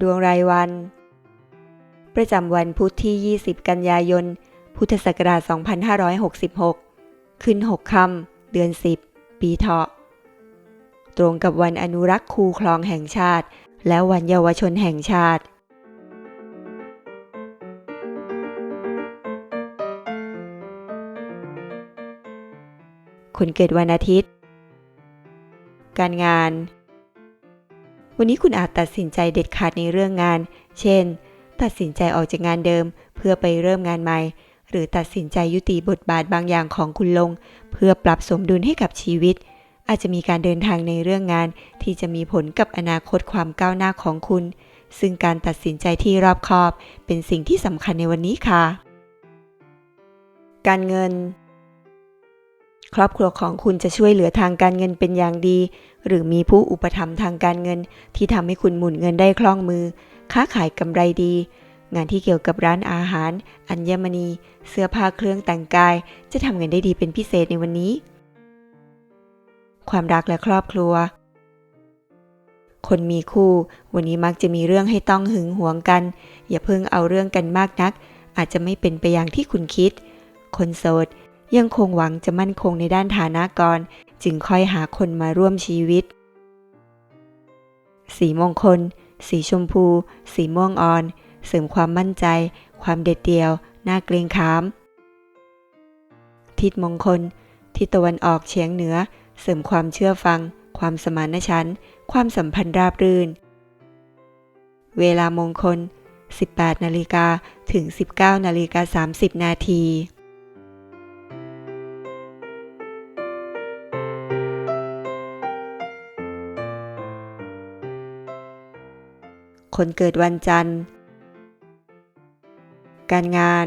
ดวงรายวัน ประจำวันพุธที่ 20 กันยายน พุทธศักราช 2566 ขึ้น 6 ค่ำเดือน 10 ปีเถาะ ตรงกับวันอนุรักษ์คูคลองแห่งชาติ และวันเยาวชนแห่งชาติคนเกิดวันอาทิตย์ การงาน วันนี้คุณอาจตัดสินใจเด็ดขาดในเรื่องงาน เช่น ตัดสินใจออกจากงานเดิม เพื่อไปเริ่มงานใหม่ หรือตัดสินใจยุติบทบาทบางอย่างของคุณลง เพื่อปรับสมดุลให้กับชีวิต อาจจะมีการเดินทางในเรื่องงาน ที่จะมีผลกับอนาคตความก้าวหน้าของคุณ ซึ่งการตัดสินใจที่รอบคอบ เป็นสิ่งที่สำคัญในวันนี้ค่ะ การเงิน ครอบครัวของคุณจะช่วยเหลือทางการเงินเป็นอย่างดีหรือมีผู้อุปถัมภ์ทางการเงิน ที่ทำให้คุณหมุนเงินได้คล่องมือ ค้าขายกำไรดี งานที่เกี่ยวกับร้านอาหาร อัญมณี เสื้อผ้าเครื่องแต่งกาย จะทำเงินได้ดีเป็นพิเศษในวันนี้ ความรักและครอบครัว คนมีคู่ วันนี้มักจะมีเรื่องให้ต้องหึงหวงกัน อย่าเพิ่งเอาเรื่องกันมากนัก อาจจะไม่เป็นไปอย่างที่คุณคิด คนโสด ยังคงหวังจะมั่นคงในด้านฐานะก่อนจึงค่อยหาคนมาร่วมชีวิต สีมงคล สีชมพู สีม่วงอ่อน เสริมความมั่นใจ ความเด็ดเดี่ยวน่าเกรงขาม ทิศมงคล ทิศตะวันออกเฉียงเหนือ เสริมความเชื่อฟัง ความสมานฉันท์ความสัมพันธ์ราบรื่น เวลามงคล 18 นาฬิกาถึง 19 นาฬิกา 30 นาที คนเกิดวันจันทร์ การงาน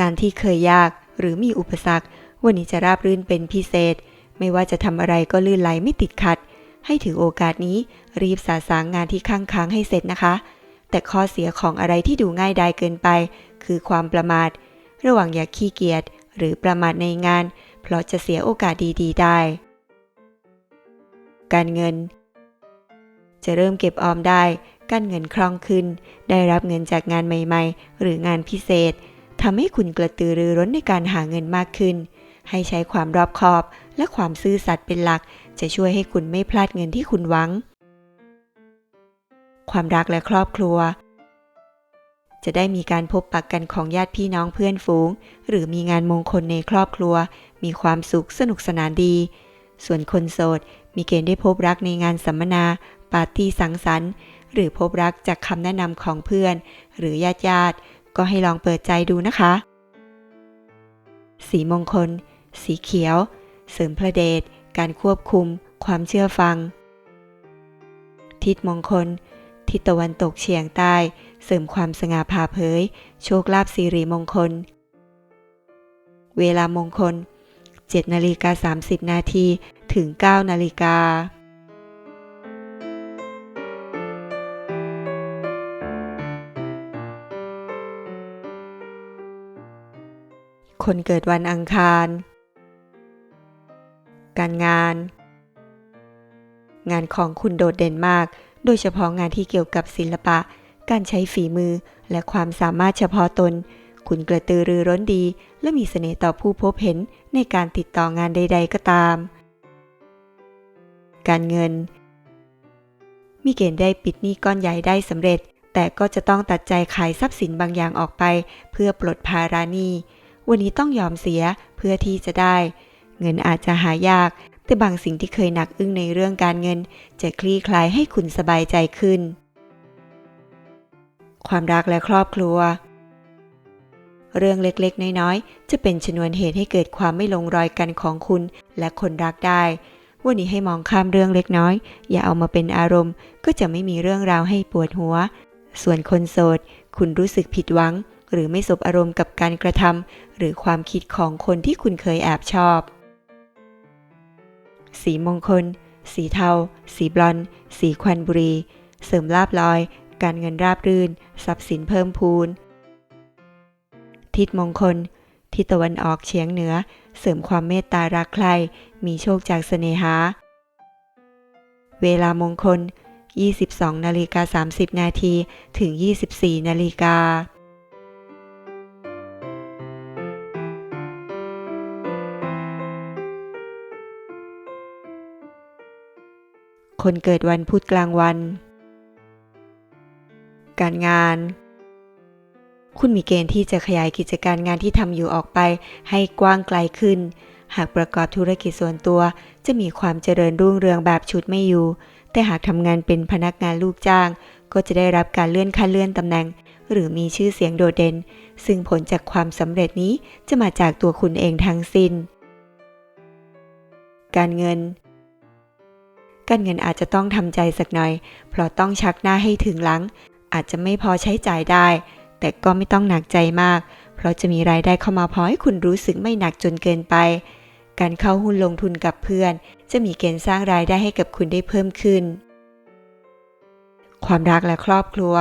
งานที่เคยยากหรือมีอุปสรรค วันนี้จะราบรื่นเป็นพิเศษ ไม่ว่าจะทำอะไรก็ลื่นไหลไม่ติดขัด ให้ถือโอกาสนี้รีบสาสางงานที่ค้างค้างให้เสร็จนะคะ แต่ข้อเสียของอะไรที่ดูง่ายดายเกินไป คือความประมาท ระหว่างอย่าขี้เกียจหรือประมาทในงาน เพราะจะเสียโอกาสดีๆ ได้ การเงิน จะเริ่มเก็บออมได้การเงินคล่องขึ้น ได้รับเงินจากงานใหม่ ๆ หรืองานพิเศษทำให้คุณกระตือรือร้นในการหาเงินมากขึ้น ให้ใช้ความรอบคอบและความซื่อสัตย์เป็นหลัก จะช่วยให้คุณไม่พลาดเงินที่คุณหวัง ความรักและครอบครัว จะได้มีการพบปะกกันของญาติพี่น้องเพื่อนฝูง หรือมีงานมงคลในครอบครัว มีความสุขสนุกสนานดี ส่วนคนโสด มีเกณฑ์ได้พบรักในงานสัมมนา ปาร์ตี้สังสรรค์ หรือพบรักจากคำแนะนำของเพื่อน หรือญาติญาติ ก็ให้ลองเปิดใจดูนะคะ สีมงคล สีเขียว เสริมพระเดช การควบคุม ความเชื่อฟัง ทิศมงคล ทิศตะวันตกเฉียงใต้ เสริมความสง่าผ่าเผย โชคลาภสิริมงคล เวลามงคล 7นาฬิกา30นาทีถึง9นาฬิกาคนเกิดวันอังคาร การงาน งานของคุณโดดเด่นมาก โดยเฉพาะงานที่เกี่ยวกับศิลปะ การใช้ฝีมือ และความสามารถเฉพาะตน คุณกระตือรือร้นดี และมีเสน่ห์ต่อผู้พบเห็นในการติดต่องานใด ๆ ก็ตาม การเงิน มีเกณฑ์ได้ปิดหนี้ก้อนใหญ่ได้สำเร็จ แต่ก็จะต้องตัดใจขายทรัพย์สินบางอย่างออกไป เพื่อปลดภาระหนี้ วันนี้ต้องยอมเสียเพื่อที่จะได้ เงินอาจจะหายาก แต่บางสิ่งที่เคยหนักอึ้งในเรื่องการเงิน จะคลี่คลายให้คุณสบายใจขึ้น ความรักและครอบครัว เรื่องเล็กๆ น้อยๆ จะเป็นชนวนเหตุให้เกิดความไม่ลงรอยกันของคุณและคนรักได้ วันนี้ให้มองข้ามเรื่องเล็กน้อย อย่าเอามาเป็นอารมณ์ ก็จะไม่มีเรื่องราวให้ปวดหัว ส่วนคนโสด คุณรู้สึกผิดหวัง หรือไม่สบอารมณ์กับการกระทำหรือความคิดของคนที่คุณเคยแอบชอบ สีมงคล สีเทา สีบลอน สีควันบุรี เสริมลาบลอย การเงินราบรื่น ทรัพย์สินเพิ่มพูน ทิศมงคล ทิศตะวันออกเฉียงเหนือ เสริมความเมตตารักใคร่มีโชคจากเสน่หา เวลามงคล 22นาฬิกา30 นาทีถึง 24นาฬิกาคนเกิดวันพุธกลางวัน การงาน คุณมีเกณฑ์ที่จะขยายกิจการงานที่ทำอยู่ออกไป ให้กว้างไกลขึ้น หากประกอบธุรกิจส่วนตัว จะมีความเจริญรุ่งเรืองแบบชุดไม่อยู่ แต่หากทำงานเป็นพนักงานลูกจ้าง ก็จะได้รับการเลื่อนขั้นเลื่อนตำแหน่ง หรือมีชื่อเสียงโดดเด่น ซึ่งผลจากความสำเร็จนี้จะมาจากตัวคุณเองทั้งสิ้น การเงินการเงินอาจจะต้องทำใจสักหน่อย เพราะต้องชักหน้าให้ถึงหลัง อาจจะไม่พอใช้จ่ายได้ แต่ก็ไม่ต้องหนักใจมาก เพราะจะมีรายได้เข้ามาพอให้คุณรู้สึกไม่หนักจนเกินไป การเข้าหุ้นลงทุนกับเพื่อน จะมีเกณฑ์สร้างรายได้ให้กับคุณได้เพิ่มขึ้น ความรักและครอบครัว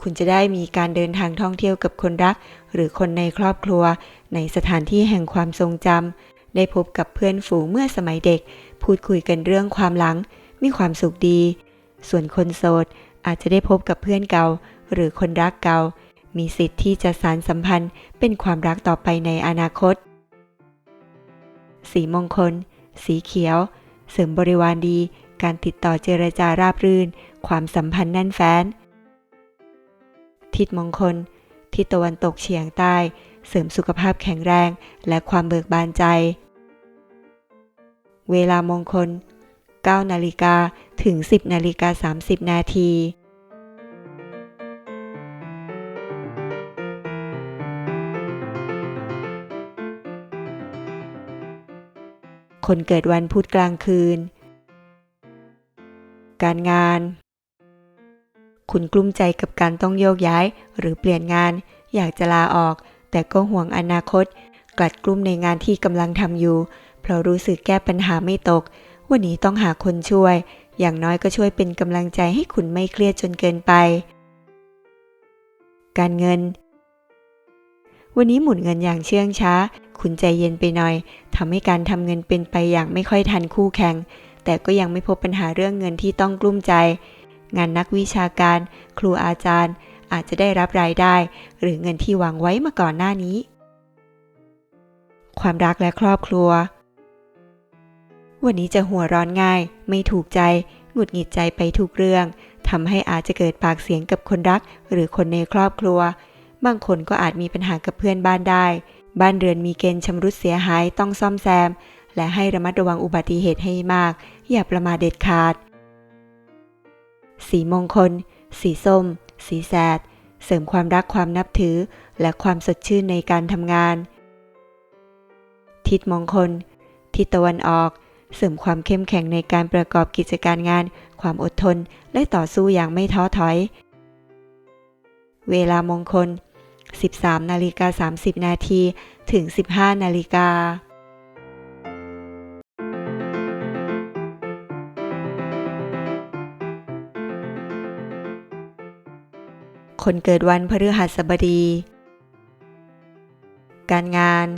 คุณจะได้มีการเดินทางท่องเที่ยวกับคนรัก หรือคนในครอบครัว ในสถานที่แห่งความทรงจำได้พบกับเพื่อนฝูงเมื่อสมัยเด็ก พูดคุยกันเรื่องความหลัง มีความสุขดี ส่วนคนโสดอาจจะได้พบกับเพื่อนเก่า หรือคนรักเก่า มีสิทธิ์ที่จะสารสัมพันธ์เป็นความรักต่อไปในอนาคต สีมงคล สีเขียว เสริมบริวารดี การติดต่อเจรจาราบรื่น ความสัมพันธ์แน่นแฟ้น ทิศมงคล ทิศตะวันตกเฉียงใต้ เสริมสุขภาพแข็งแรง และความเบิกบานใจ เวลามงคล9นาฬิกาถึง 10นาฬิกา30 นาที คนเกิดวันพุธกลางคืน การงาน คุณกลุ้มใจกับการต้องโยกย้ายหรือเปลี่ยนงาน อยากจะลาออก แต่ก็ห่วงอนาคต กลัดกลุ้มในงานที่กำลังทำอยู่ เพราะรู้สึกแก้ปัญหาไม่ตก วันนี้ต้องหาคนช่วย อย่างน้อยก็ช่วยเป็นกำลังใจให้คุณไม่เครียดจนเกินไป การเงิน วันนี้หมุนเงินอย่างเชื่องช้า คุณใจเย็นไปหน่อยทำให้การทำเงินเป็นไปอย่างไม่ค่อยทันคู่แข่ง แต่ก็ยังไม่พบปัญหาเรื่องเงินที่ต้องกลุ้มใจ งานนักวิชาการ ครูอาจารย์ อาจจะได้รับรายได้ หรือเงินที่วังไว้มาก่อนหน้านี้ ความรักและครอบครัว วันนี้จะหัวร้อนง่าย ไม่ถูกใจ หงุดหงิดใจไปทุกเรื่องทำให้อาจจะเกิดปากเสียงกับคนรัก หรือคนในครอบครัว บางคนก็อาจมีปัญหากับเพื่อนบ้านได้ บ้านเรือนมีเกณฑ์ชำรุดเสียหายต้องซ่อมแซม และให้ระมัดระวังอุบัติเหตุให้มาก อย่าประมาทเด็ดขาด สีมงคล สีส้ม สีแสด เสริมความรักความนับถือ และความสดชื่นในการทำงาน ทิศมงคล ทิศตะวันออก เสริมความเข้มแข็งในการประกอบกิจการงาน ความอดทน และต่อสู้อย่างไม่ท้อถอย เวลามงคล 13นาฬิกา30 นาทีถึง 15 นาฬิกาคนเกิดวันพฤหัสบดี การงาน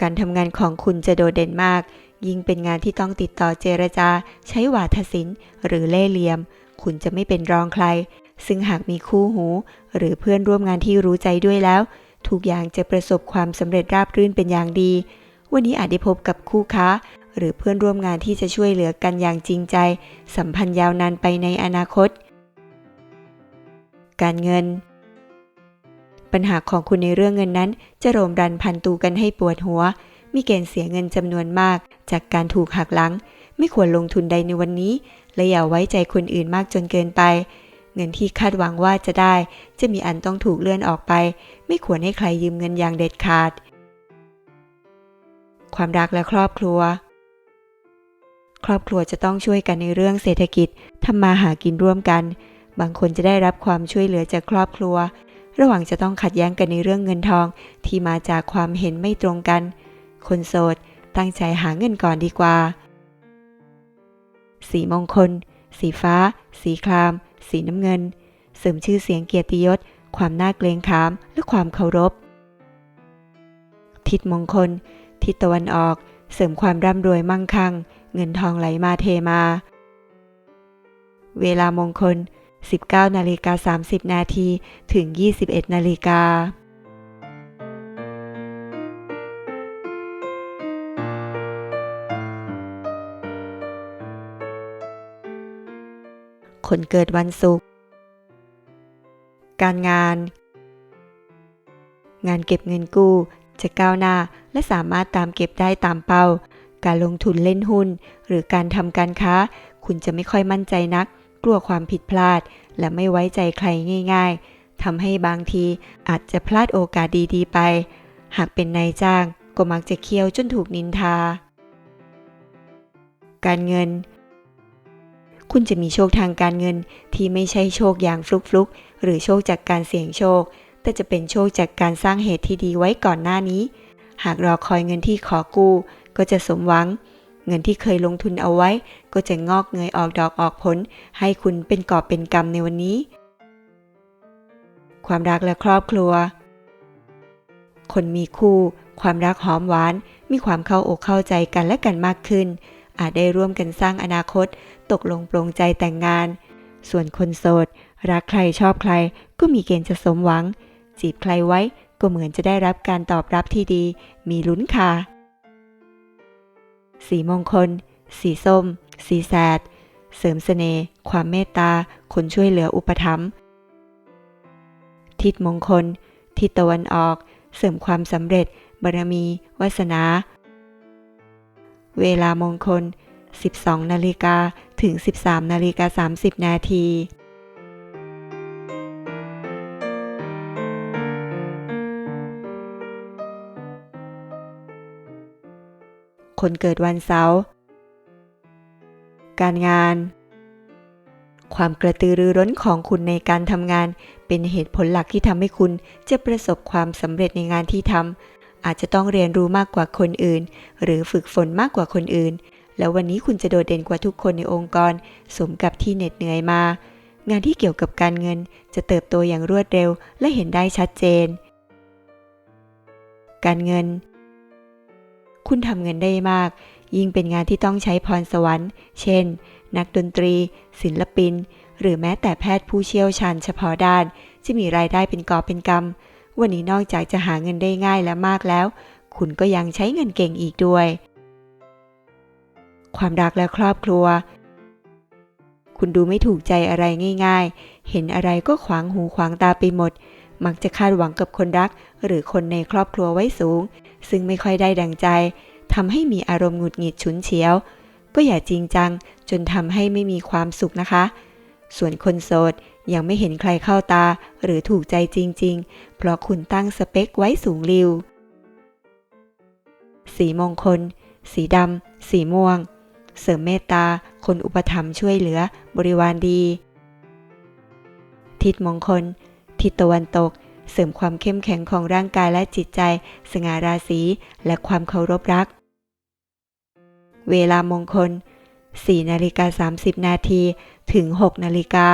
การทำงานของคุณจะโดดเด่นมาก ยิ่งเป็นงานที่ต้องติดต่อเจรจา ใช้วาทศิลป์หรือเล่ห์เหลี่ยม คุณจะไม่เป็นรองใคร ซึ่งหากมีคู่หู หรือเพื่อนร่วมงานที่รู้ใจด้วยแล้ว ทุกอย่างจะประสบความสำเร็จราบรื่นเป็นอย่างดี วันนี้อาจได้พบกับคู่ค้า หรือเพื่อนร่วมงานที่จะช่วยเหลือกันอย่างจริงใจ สัมพันธ์ยาวนานไปในอนาคต การเงิน ปัญหาของคุณในเรื่องเงินนั้น จะโรมรันพันตูกันให้ปวดหัว มีเกณฑ์เสียเงินจำนวนมาก จากการถูกหักหลัง ไม่ควรลงทุนใดในวันนี้และอย่าไว้ใจคนอื่นมากจนเกินไป เงินที่คาดหวังว่าจะได้ จะมีอันต้องถูกเลื่อนออกไป ไม่ควรให้ใครยืมเงินอย่างเด็ดขาด ความรักและครอบครัว ครอบครัวจะต้องช่วยกันในเรื่องเศรษฐกิจทำมาหากินร่วมกัน บางคนจะได้รับความช่วยเหลือจากครอบครัว ระหว่างจะต้องขัดแย้งกันในเรื่องเงินทองที่มาจากความเห็นไม่ตรงกัน คนโสดตั้งใจหาเงินก่อนดีกว่า สีมงคล สีฟ้า สีคราม สีน้ำเงิน เสริมชื่อเสียงเกียรติยศ ความน่าเกรงขาม และความเคารพ ทิศมงคล ทิศตะวันออก เสริมความร่ำรวยมั่งคั่ง เงินทองไหลมาเทมา เวลามงคล 19นาฬิกา30 นาทีถึง 21นาฬิกา คนเกิดวันศุกร์ การงาน งานเก็บเงินกู้จะก้าวหน้าและสามารถตามเก็บได้ตามเป้า การลงทุนเล่นหุ้น หรือการทำการค้า คุณจะไม่ค่อยมั่นใจนัก กลัวความผิดพลาด และไม่ไว้ใจใครง่าย ๆทำให้บางทีอาจจะพลาดโอกาสดีๆไป หากเป็นนายจ้างก็มักจะเคี่ยวจนถูกนินทา การเงิน คุณจะมีโชคทางการเงินที่ไม่ใช่โชคอย่างฟลุกๆ หรือโชคจากการเสี่ยงโชค แต่จะเป็นโชคจากการสร้างเหตุที่ดีไว้ก่อนหน้านี้ หากรอคอยเงินที่ขอกู้ ก็จะสมหวัง เงินที่เคยลงทุนเอาไว้ ก็จะงอกเงยออกดอกออกผล ให้คุณเป็นกอบเป็นกำในวันนี้ ความรักและครอบครัว คนมีคู่ ความรักหอมหวาน มีความเข้าอกเข้าใจกันและกันมากขึ้นอาจได้ร่วมกันสร้างอนาคต ตกลงปลงใจแต่งงาน ส่วนคนโสด รักใครชอบใครก็มีเกณฑ์จะสมหวัง จีบใครไว้ก็เหมือนจะได้รับการตอบรับที่ดี มีลุ้นค่ะ สีมงคล สีส้ม สีแสด เสริมเสน่ห์ ความเมตตา คนช่วยเหลืออุปถัมภ์ ทิศมงคล ทิศตะวันออก เสริมความสำเร็จ บารมี วาสนา เวลามงคล 12 นาฬิกาถึง 13 นาฬิกา 30 นาที คนเกิดวันเสาร์ การงาน ความกระตือรือร้นของคุณในการทำงาน เป็นเหตุผลหลักที่ทำให้คุณจะประสบความสำเร็จในงานที่ทำอาจจะต้องเรียนรู้มากกว่าคนอื่น หรือฝึกฝนมากกว่าคนอื่น แล้ววันนี้คุณจะโดดเด่นกว่าทุกคนในองค์กร สมกับที่เหน็ดเหนื่อยมา งานที่เกี่ยวกับการเงินจะเติบโตอย่างรวดเร็วและเห็นได้ชัดเจน การเงิน คุณทำเงินได้มาก ยิ่งเป็นงานที่ต้องใช้พรสวรรค์ เช่น นักดนตรี ศิลปิน หรือแม้แต่แพทย์ผู้เชี่ยวชาญเฉพาะด้าน จะมีรายได้เป็นกอบเป็นกำวันนี้นอกจากจะหาเงินได้ง่ายและมากแล้ว คุณก็ยังใช้เงินเก่งอีกด้วย ความรักและครอบครัว คุณดูไม่ถูกใจอะไรง่าย ๆ เห็นอะไรก็ขวางหูขวางตาไปหมด มักจะคาดหวังกับคนรัก หรือคนในครอบครัวไว้สูง ซึ่งไม่ค่อยได้ดังใจทำให้มีอารมณ์หงุดหงิดฉุนเฉียว ก็อย่าจริงจัง จนทำให้ไม่มีความสุขนะคะ ส่วนคนโสดยังไม่เห็นใครเข้าตาหรือถูกใจจริง ๆ เพราะคุณตั้งสเปคไว้สูงริว สีมงคล สีดำ สีม่วง เสริมเมตตา คนอุปถัมภ์ช่วยเหลือ บริวารดี ทิศมงคล ทิศตะวันตก เสริมความเข้มแข็งของร่างกายและจิตใจ สง่าราศีและความเคารพรัก เวลามงคล 4 นาฬิกา 30 นาที ถึง 6 นาฬิกา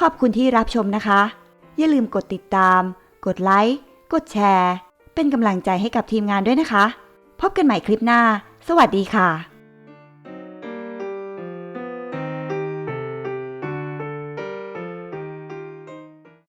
ขอบคุณที่รับชมนะคะ อย่าลืมกดติดตาม กดไลค์ กดแชร์ เป็นกำลังใจให้กับทีมงานด้วยนะคะ พบกันใหม่คลิปหน้า สวัสดีค่ะ